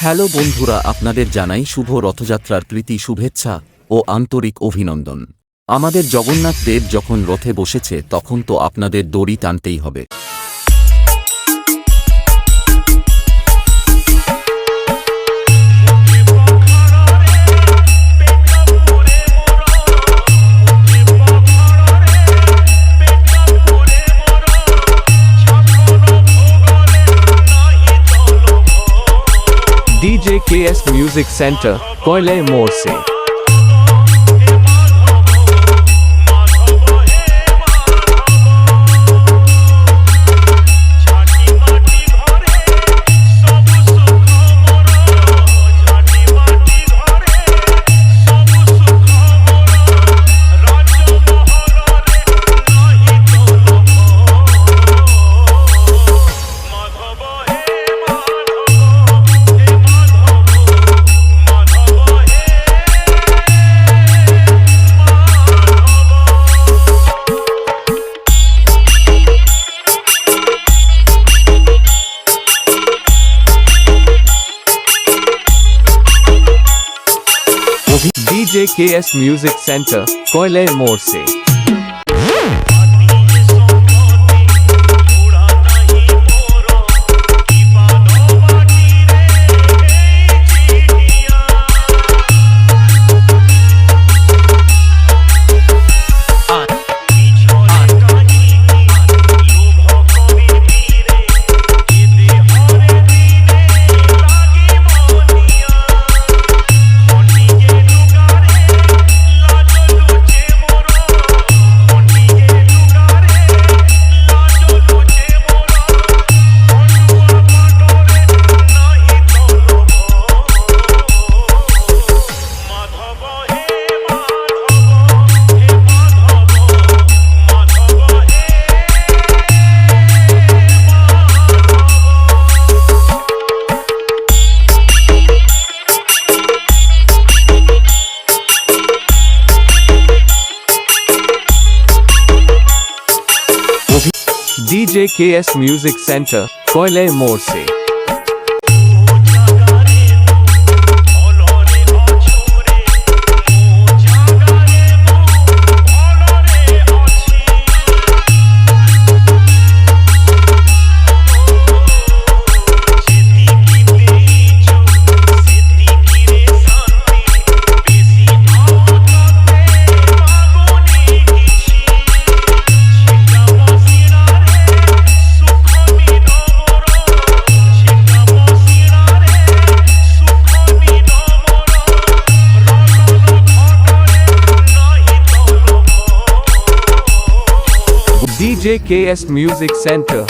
Hello বন্ধুরা, আপনাদের জানাই শুভ রথযাত্রার প্রীতি, শুভেচ্ছা ও আন্তরিক অভিনন্দন। আমাদের জগন্নাথ দেব যখন রথে বসেছে, তখন তো আপনাদের দড়ি টানতেই হবে। KKS Music Center, Coile Morse. DJ KS Music Center, Koile More जे के एस म्यूज़िक सेंटर कोयले मोड़ से। DJ KS Music Center,